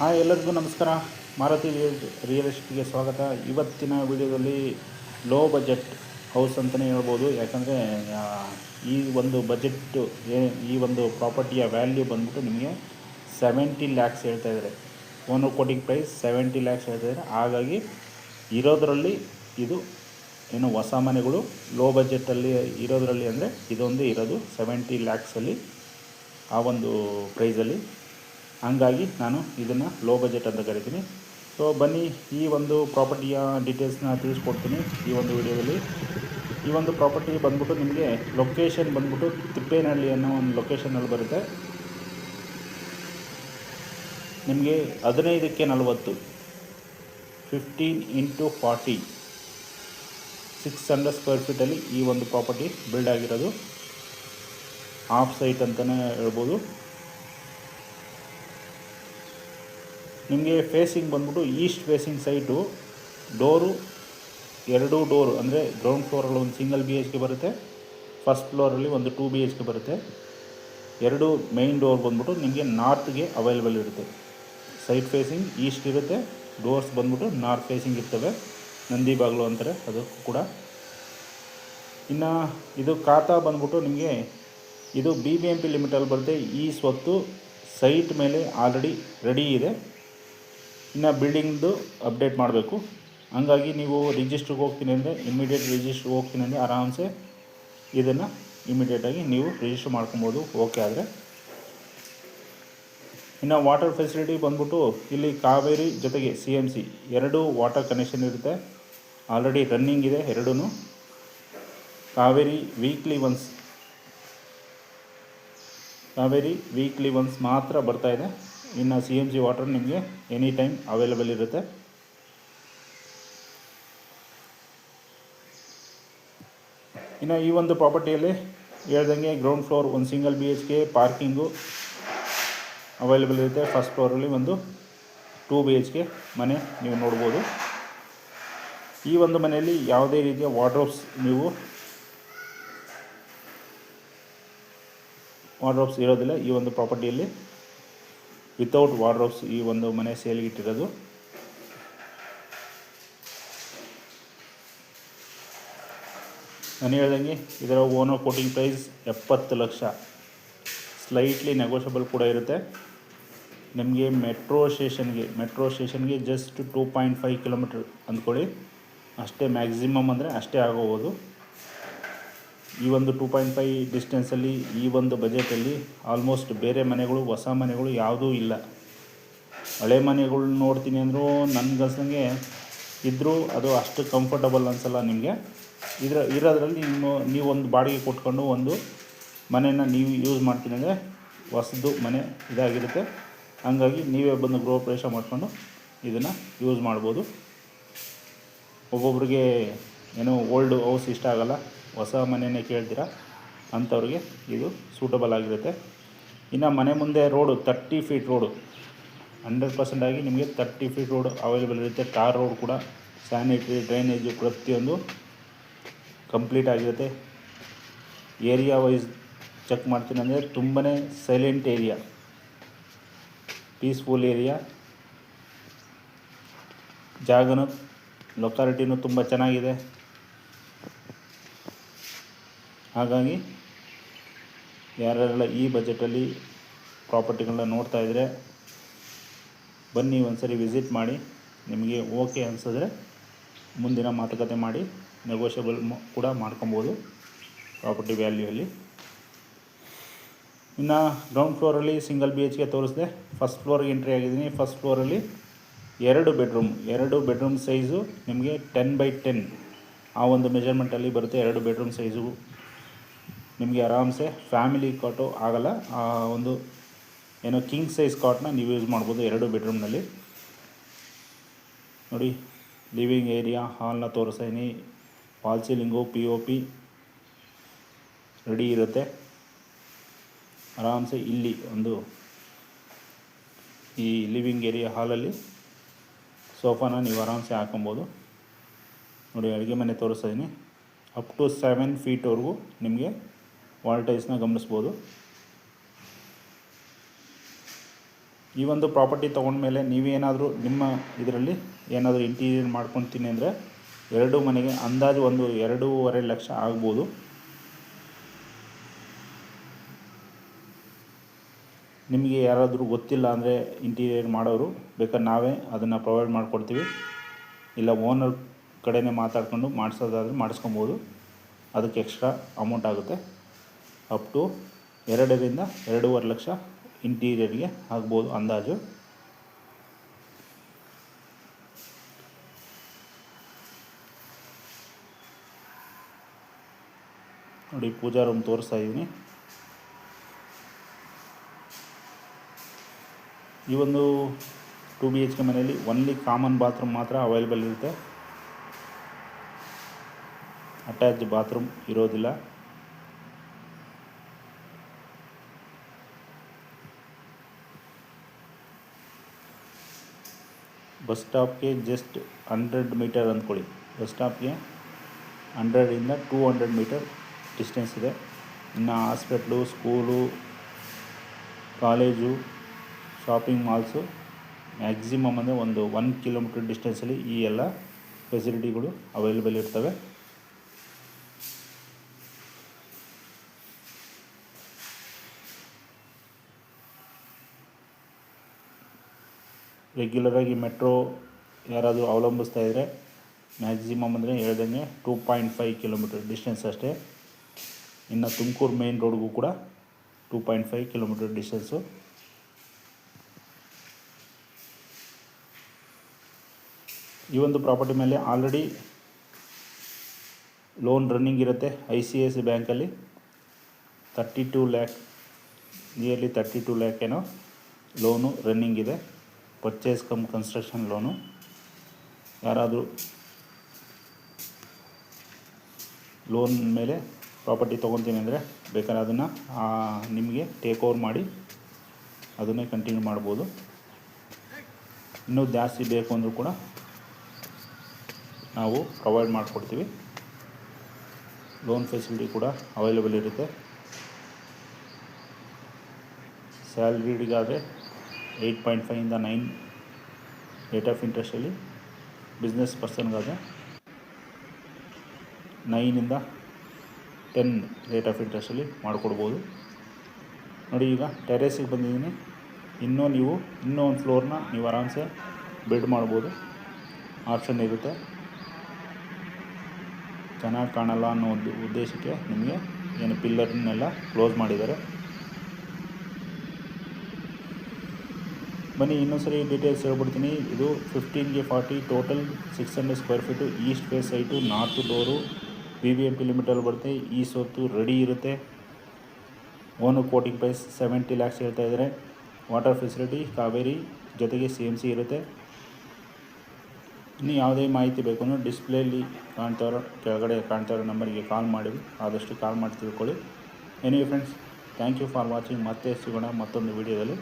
Hi ಎಲ್ಲರಿಗೂ ನಮಸ್ಕಾರ. Maruti real ಎಸ್ಟೇಟ್ಗೆ ಸ್ವಾಗತ. ಇವತ್ತಿನ ವಿಡಿಯೋದಲ್ಲಿ ಲೋ ಬಜೆಟ್ ಹೌಸ್ ಅಂತಲೇ ಹೇಳ್ಬೋದು. ಯಾಕಂದರೆ ಈ ಒಂದು ಬಜೆಟ್ಟು ಈ ಒಂದು ಪ್ರಾಪರ್ಟಿಯ ವ್ಯಾಲ್ಯೂ ಬಂದ್ಬಿಟ್ಟು ನಿಮಗೆ ಸೆವೆಂಟಿ ಲ್ಯಾಕ್ಸ್ ಹೇಳ್ತಾ ಇದ್ದಾರೆ. ಒಂದು ಕೋಟಿಂಗ್ ಪ್ರೈಸ್ ಸೆವೆಂಟಿ ಲ್ಯಾಕ್ಸ್ ಹೇಳ್ತಾ ಇದ್ದಾರೆ. ಹಾಗಾಗಿ ಇರೋದರಲ್ಲಿ ಇದು ಏನು ಹೊಸ ಮನೆಗಳು, ಲೋ ಬಜೆಟಲ್ಲಿ ಇರೋದರಲ್ಲಿ ಅಂದರೆ ಇದೊಂದೇ ಇರೋದು. ಸೆವೆಂಟಿ ಲ್ಯಾಕ್ಸಲ್ಲಿ ಆ ಒಂದು ಪ್ರೈಸಲ್ಲಿ ಹಂಗಾಗಿ ನಾನು ಇದನ್ನು ಲೋ ಬಜೆಟ್ ಅಂತ ಕರಿತೀನಿ. ಸೊ ಬನ್ನಿ, ಈ ಒಂದು ಪ್ರಾಪರ್ಟಿಯ ಡೀಟೇಲ್ಸ್ನ ತಿಳಿಸ್ಕೊಡ್ತೀನಿ ಈ ಒಂದು ವಿಡಿಯೋದಲ್ಲಿ. ಈ ಒಂದು ಪ್ರಾಪರ್ಟಿ ಬಂದ್ಬಿಟ್ಟು ನಿಮಗೆ ಲೊಕೇಶನ್ ಬಂದ್ಬಿಟ್ಟು ತಿಪ್ಪೇನಹಳ್ಳಿ ಅನ್ನೋ ಒಂದು ಲೊಕೇಶನಲ್ಲಿ ಬರುತ್ತೆ. ನಿಮಗೆ ಹದಿನೈದಕ್ಕೆ ನಲವತ್ತು. Fifteen into forty six hundred square ಫೀಟಲ್ಲಿ ಈ ಒಂದು ಪ್ರಾಪರ್ಟಿ ಬಿಲ್ಡ್ ಆಗಿರೋದು. ಆಫ್ ಸೈಟ್ ಅಂತಲೇ ಹೇಳ್ಬೋದು. ನಿಮಗೆ ಫೇಸಿಂಗ್ ಬಂದ್ಬಿಟ್ಟು ಈಸ್ಟ್ ಫೇಸಿಂಗ್ ಸೈಟು ಡೋರು, ಎರಡು ಡೋರು, ಅಂದರೆ ಗ್ರೌಂಡ್ ಫ್ಲೋರಲ್ಲಿ ಒಂದು ಸಿಂಗಲ್ ಬಿ ಎಚ್ ಕೆ ಬರುತ್ತೆ ಫಸ್ಟ್ ಫ್ಲೋರಲ್ಲಿ ಒಂದು ಟೂ ಬಿ ಎಚ್ ಕೆ ಬರುತ್ತೆ. ಎರಡು ಮೈನ್ ಡೋರ್ ಬಂದ್ಬಿಟ್ಟು ನಿಮಗೆ ನಾರ್ತ್ಗೆ ಅವೈಲೇಬಲ್ ಇರುತ್ತೆ. ಸೈಡ್ ಫೇಸಿಂಗ್ ಈಸ್ಟ್ ಇರುತ್ತೆ ಡೋರ್ಸ್ ಬಂದ್ಬಿಟ್ಟು ನಾರ್ತ್ ಫೇಸಿಂಗ್ ಇರ್ತವೆ. ನಂದಿ ಬಾಗಿಲು ಅಂತಾರೆ ಅದಕ್ಕೂ ಕೂಡ. ಇನ್ನು ಇದು ಖಾತಾ ಬಂದ್ಬಿಟ್ಟು ನಿಮಗೆ ಇದು ಬಿ ಬಿ ಎಂ ಪಿ ಲಿಮಿಟಲ್ಲಿ ಬರುತ್ತೆ. ಈ ಸ್ವತ್ತು ಸೈಟ್ ಮೇಲೆ ಆಲ್ರೆಡಿ ರೆಡಿ ಇದೆ. ಇನ್ನು ಬಿಲ್ಡಿಂಗ್ದು ಅಪ್ಡೇಟ್ ಮಾಡಬೇಕು. ಹಂಗಾಗಿ ನೀವು ರಿಜಿಸ್ಟ್ರಿಗೆ ಹೋಗ್ತೀನಿ ಅಂದರೆ ಇಮ್ಮಿಡಿಯೇಟ್ ರಿಜಿಸ್ಟ್ರಿಗೆ ಹೋಗ್ತೀನಿ ಅಂದರೆ ಆರಾಮ್ಸೆ ಇದನ್ನು ಇಮಿಡಿಯೇಟಾಗಿ ನೀವು ರಿಜಿಸ್ಟರ್ ಮಾಡ್ಕೊಬೋದು. ಓಕೆ ಆದರೆ. ಇನ್ನು ವಾಟರ್ ಫೆಸಿಲಿಟಿ ಬಂದ್ಬಿಟ್ಟು ಇಲ್ಲಿ ಕಾವೇರಿ ಜೊತೆಗೆ ಸಿ ಎಂ ಸಿ ಎರಡೂ ವಾಟರ್ ಕನೆಕ್ಷನ್ ಇರುತ್ತೆ. ಆಲ್ರೆಡಿ ರನ್ನಿಂಗ್ ಇದೆ ಎರಡೂ Kaveri weekly once Kaveri weekly once ಮಾತ್ರ ಬರ್ತಾ ಇದೆ. ಇನ್ನು ಸಿ ಎಂ ಜಿ ವಾಟರ್ ನಿಮಗೆ ಎನಿ ಟೈಮ್ ಅವೈಲೇಬಲ್ ಇರುತ್ತೆ. ಇನ್ನು ಈ ಒಂದು ಪ್ರಾಪರ್ಟಿಯಲ್ಲಿ ಹೇಳ್ದಂಗೆ ಗ್ರೌಂಡ್ ಫ್ಲೋರ್ ಒಂದು single B H K parking available ಇರುತ್ತೆ. ಫಸ್ಟ್ ಫ್ಲೋರಲ್ಲಿ ಒಂದು ಟೂ ಬಿ ಎಚ್ ಕೆ ಮನೆ ನೀವು ನೋಡ್ಬೋದು. ಈ ಒಂದು ಮನೆಯಲ್ಲಿ ಯಾವುದೇ ರೀತಿಯ ವಾರ್ಡ್ರೋಬ್ಸ್ ನೀವು ವಾರ್ಡ್ರೋಬ್ಸ್ ಇರೋದಿಲ್ಲ ಈ ಒಂದು ಪ್ರಾಪರ್ಟಿಯಲ್ಲಿ ವಿತೌಟ್ ವಾರ್ಡ್ರೋಬ್ಸ್ ಈ ಒಂದು ಮನೆ ಸೇಲ್ಗೆ ಇಟ್ಟಿರೋದು. ನಾನು ಹೇಳ್ದಂಗೆ ಇದರ ಓನರ್ ಕೋಟಿಂಗ್ ಪ್ರೈಸ್ ಎಪ್ಪತ್ತು ಲಕ್ಷ. ಸ್ಲೈಟ್ಲಿ ನೆಗೋಷಿಯಬಲ್ ಕೂಡ ಇರುತ್ತೆ. ನಿಮಗೆ ಮೆಟ್ರೋ ಸ್ಟೇಷನ್ಗೆ ಮೆಟ್ರೋ ಸ್ಟೇಷನ್ಗೆ just two point five kilometre ಅಂದ್ಕೊಳ್ಳಿ. ಅಷ್ಟೇ ಮ್ಯಾಕ್ಸಿಮಮ್ ಅಂದರೆ ಅಷ್ಟೇ ಆಗೋಬೋದು. ಈ ಒಂದು ಟೂ ಪಾಯಿಂಟ್ ಫೈ ಡಿಸ್ಟೆನ್ಸಲ್ಲಿ ಈ ಒಂದು ಬಜೆಟಲ್ಲಿ ಆಲ್ಮೋಸ್ಟ್ ಬೇರೆ ಮನೆಗಳು, ಹೊಸ ಮನೆಗಳು ಯಾವುದೂ ಇಲ್ಲ. ಹಳೆ ಮನೆಗಳು ನೋಡ್ತೀನಿ ಅಂದರೂ ನನಗನ್ಸಂಗೆ ಇದ್ದರೂ ಅದು ಅಷ್ಟು ಕಂಫರ್ಟಬಲ್ ಅನಿಸಲ್ಲ ನಿಮಗೆ. ಇದರ, ಇರೋದ್ರಲ್ಲಿ ನೀವು ನೀವೊಂದು ಬಾಡಿಗೆ ಕೊಟ್ಕೊಂಡು ಒಂದು ಮನೆಯನ್ನು ನೀವು ಯೂಸ್ ಮಾಡ್ತೀನಿ ಅಂದರೆ ಹೊಸದು ಮನೆ ಇದಾಗಿರುತ್ತೆ. ಹಂಗಾಗಿ ನೀವೇ ಬಂದು ಗೃಹ ಪ್ರವೇಶ ಮಾಡಿಕೊಂಡು ಇದನ್ನು ಯೂಸ್ ಮಾಡ್ಬೋದು. ಒಬ್ಬೊಬ್ರಿಗೆ ಏನೋ ಓಲ್ಡ್ ಹೌಸ್ ಇಷ್ಟ ಆಗಲ್ಲ. ಹೊಸ ಮನೆಯೇ ಕೇಳ್ತೀರಾ? ಅಂಥವ್ರಿಗೆ ಇದು ಸೂಟಬಲ್ ಆಗಿರುತ್ತೆ. ಇನ್ನು ಮನೆ ಮುಂದೆ road thirty feet road hundred percent ಆಗಿ ನಿಮಗೆ ತರ್ಟಿ ಫೀಟ್ ರೋಡ್ ಅವೈಲೇಬಲ್ ಇರುತ್ತೆ. ಟಾರ್ ರೋಡ್ ಕೂಡ ಸ್ಯಾನಿಟ್ರಿ ಡ್ರೈನೇಜು ಪ್ರತಿಯೊಂದು ಕಂಪ್ಲೀಟ್ ಆಗಿರುತ್ತೆ. ಏರಿಯಾ ವೈಸ್ ಚೆಕ್ ಮಾಡ್ತೀನಿ ಅಂದರೆ ತುಂಬಾ ಸೈಲೆಂಟ್ ಏರಿಯಾ ಪೀಸ್ಫುಲ್ ಏರಿಯಾ ಜಾಗನೂ ಲೊಕಾಲಿಟಿನೂ ತುಂಬ ಚೆನ್ನಾಗಿದೆ. ಹಾಗಾಗಿ ಯಾರ್ಯಾರೆಲ್ಲ ಈ ಬಜೆಟಲ್ಲಿ ಪ್ರಾಪರ್ಟಿಗಳನ್ನ ನೋಡ್ತಾ ಇದ್ದರೆ ಬನ್ನಿ ಒಂದ್ಸರಿ ವಿಸಿಟ್ ಮಾಡಿ, ನಿಮಗೆ ಓಕೆ ಅನಿಸಿದ್ರೆ ಮುಂದಿನ ಮಾತುಕತೆ ಮಾಡಿ ನೆಗೋಷಿಯಬಲ್ ಕೂಡ ಮಾಡ್ಕೊಬೋದು ಪ್ರಾಪರ್ಟಿ ವ್ಯಾಲ್ಯೂಯಲ್ಲಿ ಇನ್ನು ಗ್ರೌಂಡ್ ಫ್ಲೋರಲ್ಲಿ ಸಿಂಗಲ್ ಬಿ ಎಚ್ ಕೆ ತೋರಿಸಿದೆ ಫಸ್ಟ್ ಫ್ಲೋರ್ಗೆ ಎಂಟ್ರಿ ಆಗಿದ್ದೀನಿ. ಫಸ್ಟ್ ಫ್ಲೋರಲ್ಲಿ ಎರಡು ಬೆಡ್ರೂಮ್ ಎರಡು ಬೆಡ್ರೂಮ್ ಸೈಜು ನಿಮಗೆ ಟೆನ್ ಬೈ ಟೆನ್ ಆ ಒಂದು ಮೆಜರ್ಮೆಂಟಲ್ಲಿ ಬರುತ್ತೆ ಎರಡು ಬೆಡ್ರೂಮ್ ಸೈಜು ನಿಮಗೆ ಆರಾಮ್ಸೆ ಫ್ಯಾಮಿಲಿ ಕಾಟು ಆಗಲ್ಲ. ಒಂದು, ಏನೋ ಕಿಂಗ್ ಸೈಜ್ ಕಾಟ್ನ ನೀವು ಯೂಸ್ ಮಾಡ್ಬೋದು ಎರಡು ಬೆಡ್ರೂಮ್ನಲ್ಲಿ ನೋಡಿ ಲಿವಿಂಗ್ ಏರಿಯಾ ಹಾಲ್ನ ತೋರಿಸ್ತೀನಿ fall ceiling P O P ready ಇರುತ್ತೆ. ಆರಾಮ್ಸೆ ಇಲ್ಲಿ ಒಂದು, ಈ ಲಿವಿಂಗ್ ಏರಿಯಾ ಹಾಲಲ್ಲಿ ಸೋಫಾನ ನೀವು ಆರಾಮ್ಸೆ ಹಾಕೊಬೋದು ನೋಡಿ, ಅಡುಗೆ ಮನೆ ತೋರಿಸ್ತಾ ಇದ್ದೀನಿ ಅಪ್ ಟು ಸೆವೆನ್ ಫೀಟ್ವರೆಗೂ ನಿಮಗೆ ವಾಲ್ ಟೈಲ್ಸ್ನ ಗಮನಿಸ್ಬೋದು. ಈ ಒಂದು ಪ್ರಾಪರ್ಟಿ ತೊಗೊಂಡ್ಮೇಲೆ ನೀವೇನಾದರೂ ನಿಮ್ಮ ಇದರಲ್ಲಿ ಏನಾದರೂ ಇಂಟೀರಿಯರ್ ಮಾಡ್ಕೊತೀನಿ ಅಂದರೆ ಎರಡು ಮನೆಗೆ ಅಂದಾಜು ಒಂದು ಎರಡೂವರೆ ಲಕ್ಷ ಆಗ್ಬೋದು. ನಿಮಗೆ ಯಾರಾದರೂ ಗೊತ್ತಿಲ್ಲ ಅಂದರೆ ಇಂಟೀರಿಯರ್ ಮಾಡೋರು, ಬೇಕಾದ್ರೆ ನಾವೇ ಅದನ್ನು ಪ್ರೊವೈಡ್ ಮಾಡಿಕೊಡ್ತೀವಿ. ಇಲ್ಲ ಓನರ್ ಕಡೆನೇ ಮಾತಾಡ್ಕೊಂಡು ಮಾಡಿಸೋದಾದ್ರೆ ಮಾಡಿಸ್ಕೊಬೋದು. ಅದಕ್ಕೆ ಎಕ್ಸ್ಟ್ರಾ ಅಮೌಂಟ್ ಆಗುತ್ತೆ. ಅಪ್ ಟು ಎರಡರಿಂದ ಎರಡೂವರೆ ಲಕ್ಷ ಇಂಟೀರಿಯರ್ಗೆ ಆಗ್ಬೋದು ಅಂದಾಜು. ನೋಡಿ, ಪೂಜಾ ರೂಮ್ ತೋರಿಸ್ತಾ ಇದ್ದೀನಿ. ಈ ಒಂದು ಟು ಬಿ ಎಚ್ ಕೆ ಮನೆಯಲ್ಲಿ ಒನ್ಲಿ ಕಾಮನ್ ಬಾತ್ರೂಮ್ ಮಾತ್ರ ಅವೈಲೇಬಲ್ ಇರುತ್ತೆ. ಅಟ್ಯಾಚ್ ಬಾತ್ರೂಮ್ ಇರೋದಿಲ್ಲ. ಬಸ್ ಸ್ಟಾಪ್ಗೆ ಜಸ್ಟ್ ಹಂಡ್ರೆಡ್ ಮೀಟರ್ ಅಂದ್ಕೊಳ್ಳಿ. ಬಸ್ ಸ್ಟಾಪ್ಗೆ ಹಂಡ್ರೆಡಿಂದ ಟೂ ಹಂಡ್ರೆಡ್ ಮೀಟರ್ ಡಿಸ್ಟೆನ್ಸ್ ಇದೆ. ಇನ್ನು hospital, school, college, shopping malls maximum ಅಂದರೆ ಒಂದು ಒನ್ ಕಿಲೋಮೀಟರ್ ಡಿಸ್ಟೆನ್ಸಲ್ಲಿ ಈ ಎಲ್ಲ ಫೆಸಿಲಿಟಿಗಳು ಅವೈಲೇಬಲ್ ಇರ್ತವೆ. ರೆಗ್ಯುಲರಾಗಿ ಮೆಟ್ರೋ ಯಾರಾದರೂ ಅವಲಂಬಿಸ್ತಾ ಇದ್ದರೆ ಮ್ಯಾಕ್ಸಿಮಮ್ ಅಂದರೆ ಹೇಳ್ದಂಗೆ two point five kilometre distance ಅಷ್ಟೇ. ಇನ್ನು ತುಮಕೂರು ಮೇನ್ ರೋಡ್ಗೂ ಕೂಡ two point five kilometre distance. ಈ ಒಂದು ಪ್ರಾಪರ್ಟಿ ಮೇಲೆ ಆಲ್ರೆಡಿ ಲೋನ್ ರನ್ನಿಂಗ್ ಇರುತ್ತೆ ಐ ಸಿ ಐ ಸಿ ಬ್ಯಾಂಕಲ್ಲಿ. Thirty two lakh, nearly thirty two lakh ಏನೋ ಲೋನು ರನ್ನಿಂಗ್ ಇದೆ. ಪರ್ಚೇಸ್ ಕಮ್ ಕನ್ಸ್ಟ್ರಕ್ಷನ್ ಲೋನು ಯಾರಾದರೂ ಲೋನ್ ಮೇಲೆ ಪ್ರಾಪರ್ಟಿ ತೊಗೊತೀನಿ ಅಂದರೆ ಬೇಕಾದ್ರೆ ಅದನ್ನು ನಿಮಗೆ ಟೇಕ್ ಓವರ್ ಮಾಡಿ ಅದನ್ನೇ ಕಂಟಿನ್ಯೂ ಮಾಡ್ಬೋದು. ಇನ್ನೂ ಜಾಸ್ತಿ ಬೇಕು ಅಂದರೂ ಕೂಡ ನಾವು ಪ್ರೊವೈಡ್ ಮಾಡಿಕೊಡ್ತೀವಿ. ಲೋನ್ ಫೆಸಿಲಿಟಿ ಕೂಡ ಅವೈಲೇಬಲ್ ಇರುತ್ತೆ. ಸ್ಯಾಲ್ರಿಡಿಗಾದರೆ ಏಯ್ಟ್ ಪಾಯಿಂಟ್ ಫೈವಿಂದ ನೈನ್ ರೇಟ್ ಆಫ್ ಇಂಟ್ರೆಸ್ಟಲ್ಲಿ ಬಿಸ್ನೆಸ್ ಪರ್ಸನ್ಗಾದರೆ ನೈನಿಂದ ಟೆನ್ ರೇಟ್ ಆಫ್ ಇಂಟ್ರೆಸ್ಟಲ್ಲಿ ಮಾಡಿಕೊಡ್ಬೋದು. ನೋಡಿ ಈಗ ಟೆರೇಸಿಗೆ ಬಂದಿದ್ದೀನಿ. ಇನ್ನೂ ನೀವು, ಇನ್ನೂ ಒಂದು ಫ್ಲೋರ್ನ ನೀವು ಆರಾಮ್ಸೆ ಬಿಲ್ಡ್ ಮಾಡ್ಬೋದು. ಆಪ್ಷನ್ ಇರುತ್ತೆ. ಚೆನ್ನಾಗಿ ಕಾಣಲ್ಲ ಅನ್ನೋ ಒಂದು ಉದ್ದೇಶಕ್ಕೆ ನಿಮಗೆ ಏನು ಪಿಲ್ಲರ್ನೆಲ್ಲ ಕ್ಲೋಸ್ ಮಾಡಿದ್ದಾರೆ. ಬನ್ನಿ, ಇನ್ನೊಂದು ಸರಿ ಡೀಟೇಲ್ಸ್ ಹೇಳ್ಬಿಡ್ತೀನಿ. ಇದು ಫಿಫ್ಟೀನ್ಗೆ forty total six hundred square feet east face site north door B B M P ಲಿಮಿಟಲ್ಲಿ ಬರುತ್ತೆ. ಈ ಸೊತ್ತು ರೆಡಿ ಇರುತ್ತೆ. ಓನು ಕೋಟಿಂಗ್ ಪ್ರೈಸ್ ಸೆವೆಂಟಿ ಲ್ಯಾಕ್ಸ್ ಹೇಳ್ತಾ ಇದ್ದಾರೆ. ವಾಟರ್ ಫೆಸಿಲಿಟಿ ಕಾವೇರಿ, ಜೊತೆಗೆ ಸಿ ಎಂ ಸಿ ಇರುತ್ತೆ. ಇನ್ನು ಯಾವುದೇ ಮಾಹಿತಿ ಬೇಕು ಅಂದರೆ ಡಿಸ್ಪ್ಲೇಲಿ ಕಾಣ್ತಾ ಇರೋ, ಕೆಳಗಡೆ ಕಾಣ್ತಾ ಇರೋ ನಂಬರಿಗೆ ಕಾಲ್ ಮಾಡಿ. ಆದಷ್ಟು ಕಾಲ್ ಮಾಡಿ ತಿಳ್ಕೊಳ್ಳಿ. Anyway friends thank you for watching ಮತ್ತೆ ಸಿಗೋಣ ಮತ್ತೊಂದು ವಿಡಿಯೋದಲ್ಲಿ